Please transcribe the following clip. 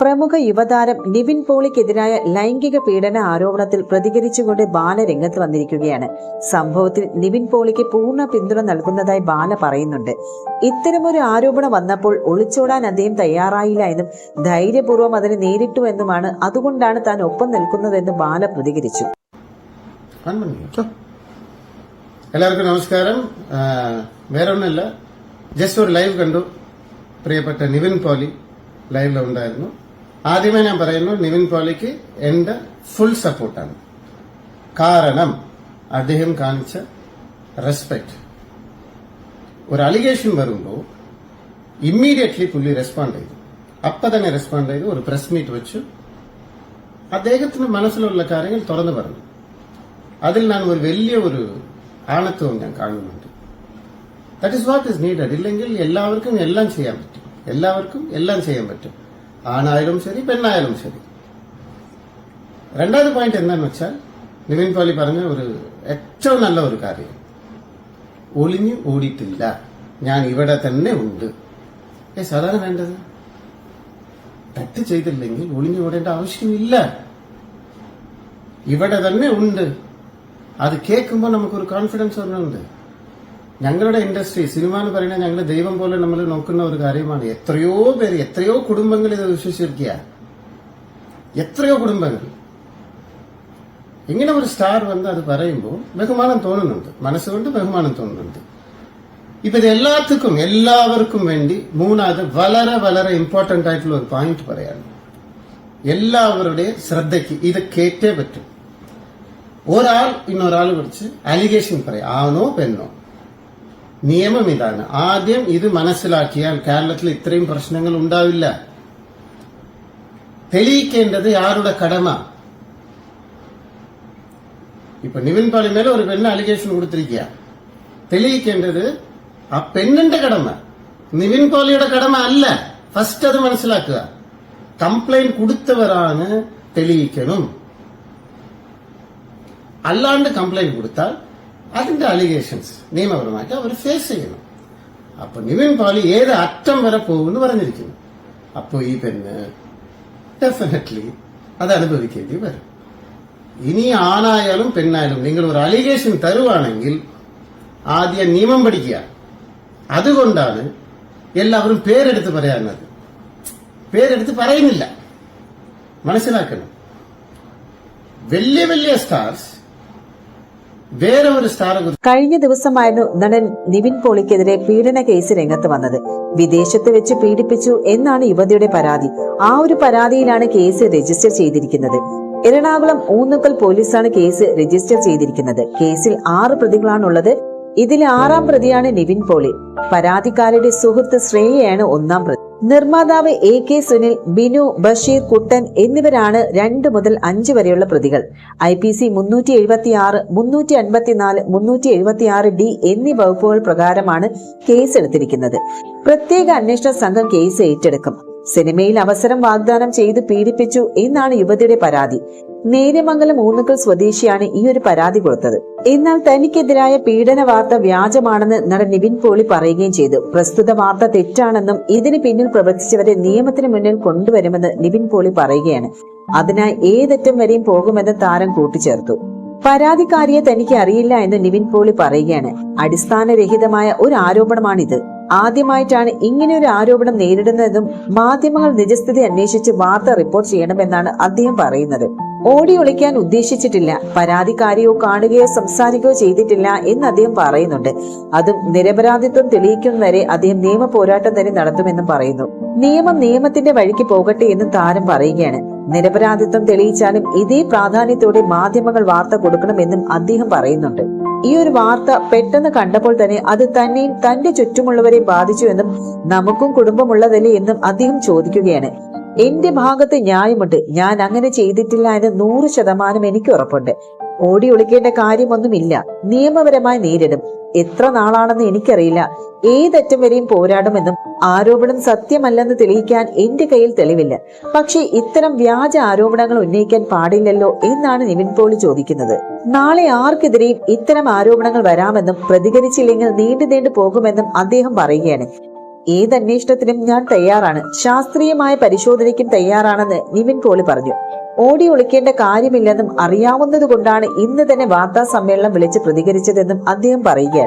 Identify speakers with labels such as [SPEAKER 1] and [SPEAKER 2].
[SPEAKER 1] പ്രമുഖ യുവതാരം നിവിൻ പോളിക്കെതിരായ ലൈംഗിക പീഡന ആരോപണത്തിൽ പ്രതികരിച്ചുകൊണ്ട് ബാല രംഗത്ത് വന്നിരിക്കുകയാണ്. സംഭവത്തിൽ നിവിൻ പോളിക്ക് പൂർണ പിന്തുണ നൽകുന്നതായി ബാല പറയുന്നുണ്ട്. ഇത്തരമൊരു ആരോപണം വന്നപ്പോൾ ഒളിച്ചോടാൻ അദ്ദേഹം തയ്യാറായില്ല എന്നും ധൈര്യപൂർവം അതിനെ നേരിട്ടു എന്നുമാണ് അതുകൊണ്ടാണ് താൻ ഒപ്പം നിൽക്കുന്നതെന്ന് ബാല പ്രതികരിച്ചു.
[SPEAKER 2] എല്ലാവർക്കും നമസ്കാരം. വേറെ ഒന്നല്ല ജസ്റ്റ് ഒരു ലൈവ് കണ്ടു. പ്രിയപ്പെട്ട നിവിൻ പോലി ലൈവിലുണ്ടായിരുന്നു ആദ്യമേ ഞാൻ പറയുന്നു നിവിൻ പോളിക്ക് എന്റെ ഫുൾ സപ്പോർട്ടാണ് കാരണം അദ്ദേഹം കാണിച്ച റെസ്പെക്ട് ഒരു അലിഗേഷൻ വരുമ്പോൾ ഇമ്മീഡിയറ്റ്ലി പുള്ളി റെസ്പോണ്ട് ചെയ്തു. അപ്പൊ തന്നെ റെസ്പോണ്ട് ചെയ്തു ഒരു പ്രസ് മീറ്റ് വെച്ചു. അദ്ദേഹത്തിന് മനസ്സിലുള്ള കാര്യങ്ങൾ തുറന്നു പറഞ്ഞു. അതിൽ ഞാൻ ഒരു വലിയ ഒരു ആണത്വം ഞാൻ കാണുന്നുണ്ട്. That is what is needed ഇല്ലെങ്കിൽ എല്ലാവർക്കും എല്ലാം ചെയ്യാൻ പറ്റും. എല്ലാവർക്കും എല്ലാം ചെയ്യാൻ പറ്റും. ആണായാലും ശരി പെണ്ണായാലും ശരി. രണ്ടാമത് പോയിന്റ് എന്താണെന്ന് വെച്ചാൽ നിവിൻ പോലി പറഞ്ഞ ഒരു ഏറ്റവും നല്ല ഒരു കാര്യം. ഒളിഞ്ഞു ഓടിയിട്ടില്ല. ഞാൻ ഇവിടെ തന്നെ ഉണ്ട്. ഏ സാധാരണ വേണ്ടത്? തെറ്റ് ചെയ്തില്ലെങ്കിൽ ഒളിഞ്ഞു ഓടേണ്ട ആവശ്യമില്ല. ഇവിടെ തന്നെ ഉണ്ട്. അത് കേൾക്കുമ്പോൾ നമുക്കൊരു കോൺഫിഡൻസ് വരുന്നുണ്ട് ഞങ്ങളുടെ ഇൻഡസ്ട്രി സിനിമ എന്ന് പറയുന്നത് ഞങ്ങൾ ദൈവം പോലെ നമ്മൾ നോക്കുന്ന ഒരു കാര്യമാണ് എത്രയോ പേര് എത്രയോ കുടുംബങ്ങൾ ഇത് വിശ്വസിച്ചിരിക്കുക എത്രയോ കുടുംബങ്ങൾ ഇങ്ങനെ ഒരു സ്റ്റാർ വന്ന് അത് പറയുമ്പോൾ ബഹുമാനം തോന്നുന്നുണ്ട് മനസ്സുകൊണ്ട് ബഹുമാനം തോന്നുന്നുണ്ട് ഇപ്പൊ ഇത് എല്ലാത്തിക്കും എല്ലാവർക്കും വേണ്ടി മൂന്നാമത് വളരെ വളരെ ഇമ്പോർട്ടന്റ് ആയിട്ടുള്ള ഒരു പോയിന്റ് പറയാണ് എല്ലാവരുടെ ശ്രദ്ധയ്ക്ക് ഇത് കേട്ടേ പറ്റും ഒരാൾ ഇന്നൊരാൾ കുറിച്ച് അലിഗേഷൻ പറയാം ആണോ പെണ്ണോ നിയമം ഇതാണ് ആദ്യം ഇത് മനസ്സിലാക്കിയാൽ കേരളത്തിൽ ഇത്രയും പ്രശ്നങ്ങൾ ഉണ്ടാവില്ല. തെളിയിക്കേണ്ടത് ആരുടെ കടമ? നിവിൻ പാളി മേലെ ഒരു പെണ്ണ് അലിഗേഷൻ കൊടുത്തിരിക്കുക. തെളിയിക്കേണ്ടത് ആ പെണ്ണിന്റെ കടമ. നിവിൻ പോളിയുടെ കടമ അല്ല. ഫസ്റ്റ് അത് മനസ്സിലാക്കുക. കംപ്ലൈന്റ് കൊടുത്തവരാണ് തെളിയിക്കണം. അല്ലാണ്ട് കംപ്ലൈന്റ് കൊടുത്താൽ അതിന്റെ അലിഗേഷൻസ് നിയമപരമായിട്ട് അവർ ഫേസ് ചെയ്യണം അപ്പൊ നിവിൻ പോളി ഏത് അറ്റം വരെ പോകുമെന്ന് പറഞ്ഞിരിക്കുന്നു. അപ്പോൾ ഈ പെണ്ണ് ഡെഫിനറ്റ്ലി അത് അനുഭവിക്കേണ്ടി വരും. ഇനി ആണായാലും പെണ്ണായാലും നിങ്ങൾ ഒരു അലിഗേഷൻ തരുവാണെങ്കിൽ ആദ്യം നിയമം പഠിക്കുക. അതുകൊണ്ടാണ് എല്ലാവരും പേരെടുത്ത് പറയാനുള്ളത് പേരെടുത്ത് പറയുന്നില്ല. മനസ്സിലാക്കണം. വലിയ വലിയ സ്റ്റാർസ് വേറെ ഒരു
[SPEAKER 1] കഴിഞ്ഞ ദിവസമായിരുന്നു നടൻ നിവിൻ പോളിക്കെതിരെ പീഡന കേസ് രംഗത്ത് വന്നത്. വിദേശത്ത് വെച്ച് പീഡിപ്പിച്ചു എന്നാണ് യുവതിയുടെ പരാതി. ആ ഒരു പരാതിയിലാണ് കേസ് രജിസ്റ്റർ ചെയ്തിരിക്കുന്നത്. എറണാകുളം ഊന്നുക്കൽ പോലീസാണ് കേസ് രജിസ്റ്റർ ചെയ്തിരിക്കുന്നത്. കേസിൽ ആറ് പ്രതികളാണുള്ളത്. ഇതിലെ ആറാം പ്രതിയാണ് നിവിൻ പോളി. പരാതിക്കാരുടെ സുഹൃത്ത് ശ്രേയയാണ് ഒന്നാം പ്രതി. നിർമ്മാതാവ് എ കെ സുനിൽ ബിനു ബഷീർ കുട്ടൻ എന്നിവരാണ് രണ്ട് മുതൽ അഞ്ച് വരെയുള്ള പ്രതികൾ. ഐ പി സി മുന്നൂറ്റി എഴുപത്തി ആറ് മുന്നൂറ്റി അൻപത്തിനാല് മുന്നൂറ്റി എഴുപത്തി ആറ് ഡി എന്നീ വകുപ്പുകൾ പ്രകാരമാണ് കേസെടുത്തിരിക്കുന്നത്. പ്രത്യേക അന്വേഷണ സംഘം കേസ് ഏറ്റെടുക്കും. സിനിമയിൽ അവസരം വാഗ്ദാനം ചെയ്ത് പീഡിപ്പിച്ചു എന്നാണ് യുവതിയുടെ പരാതി. നേര്യമംഗലം ഊന്നുക്കൽ സ്വദേശിയാണ് ഈ ഒരു പരാതി കൊടുത്തത്. എന്നാൽ തനിക്കെതിരായ പീഡന വാർത്ത വ്യാജമാണെന്ന് നടൻ നിവിൻ പോളി പറയുകയും ചെയ്തു. പ്രസ്തുത വാർത്ത തെറ്റാണെന്നും ഇതിന് പിന്നിൽ പ്രവർത്തിച്ചവരെ നിയമത്തിന് മുന്നിൽ കൊണ്ടുവരുമെന്ന് നിവിൻ പോളി പറയുകയാണ്. അതിനായി ഏതറ്റം വരെയും പോകുമെന്ന് താരം കൂട്ടിച്ചേർത്തു. പരാതിക്കാരിയെ തനിക്ക് അറിയില്ല എന്ന് നിവിൻ പോളി പറയുകയാണ്. അടിസ്ഥാനരഹിതമായ ഒരു ആരോപണമാണിത്. ആദ്യമായിട്ടാണ് ഇങ്ങനെ ഒരു ആരോപണം നേരിടുന്നതെന്നും മാധ്യമങ്ങൾ നിജസ്ഥിതി അന്വേഷിച്ച് വാർത്ത റിപ്പോർട്ട് ചെയ്യണമെന്നാണ് അദ്ദേഹം പറയുന്നത്. ഓടി ഒളിക്കാൻ ഉദ്ദേശിച്ചിട്ടില്ല. പരാതിക്കാരിയോ കാണുകയോ സംസാരിക്കുകയോ ചെയ്തിട്ടില്ല എന്ന് അദ്ദേഹം പറയുന്നുണ്ട്. അതും നിരപരാധിത്വം തെളിയിക്കും വരെ അദ്ദേഹം നിയമ പോരാട്ടം തന്നെ നടത്തുമെന്നും പറയുന്നു. നിയമം നിയമത്തിന്റെ വഴിക്ക് പോകട്ടെ എന്നും താരം പറയുകയാണ്. നിരപരാധിത്വം തെളിയിച്ചാലും ഇതേ പ്രാധാന്യത്തോടെ മാധ്യമങ്ങൾ വാർത്ത കൊടുക്കണമെന്നും അദ്ദേഹം പറയുന്നുണ്ട്. ഈ ഒരു വാർത്ത പെട്ടെന്ന് കണ്ടപ്പോൾ തന്നെ അത് തന്നെയും തന്റെ ചുറ്റുമുള്ളവരെ ബാധിച്ചു എന്നും നമുക്കും കുടുംബമുള്ളതല്ലേ എന്നും അദ്ദേഹം ചോദിക്കുകയാണ്. എന്റെ ഭാഗത്ത് ന്യായമുണ്ട്. ഞാൻ അങ്ങനെ ചെയ്തിട്ടില്ല എന്ന് നൂറ് ശതമാനം എനിക്ക് ഉറപ്പുണ്ട്. ഓടി ഒളിക്കേണ്ട കാര്യമൊന്നുമില്ല. നിയമപരമായി നേരിടും. എത്ര നാളാണെന്ന് എനിക്കറിയില്ല. ഏതറ്റം വരെയും പോരാടുമെന്നും ആരോപണം സത്യമല്ലെന്ന് തെളിയിക്കാൻ എന്റെ കയ്യിൽ തെളിവില്ല. പക്ഷേ ഇത്തരം വ്യാജ ആരോപണങ്ങൾ ഉന്നയിക്കാൻ പാടില്ലല്ലോ എന്നാണ് നിവിൻ പോളി ചോദിക്കുന്നത്. നാളെ ആർക്കെതിരെയും ഇത്തരം ആരോപണങ്ങൾ വരാമെന്നും പ്രതികരിച്ചില്ലെങ്കിൽ നീണ്ടു നീണ്ടു പോകുമെന്നും അദ്ദേഹം പറയുകയാണ്. ഏത് അന്വേഷണത്തിനും ഞാൻ തയ്യാറാണ്. ശാസ്ത്രീയമായ പരിശോധനയ്ക്കും തയ്യാറാണെന്ന് നിവിൻ പോളി പറഞ്ഞു. ഓടി ഒളിക്കേണ്ട കാര്യമില്ലെന്നും അറിയാവുന്നതുകൊണ്ടാണ് ഇന്ന് തന്നെ വാർത്താ സമ്മേളനം വിളിച്ച് പ്രതികരിച്ചതെന്നും അദ്ദേഹം പറയുകയാണ്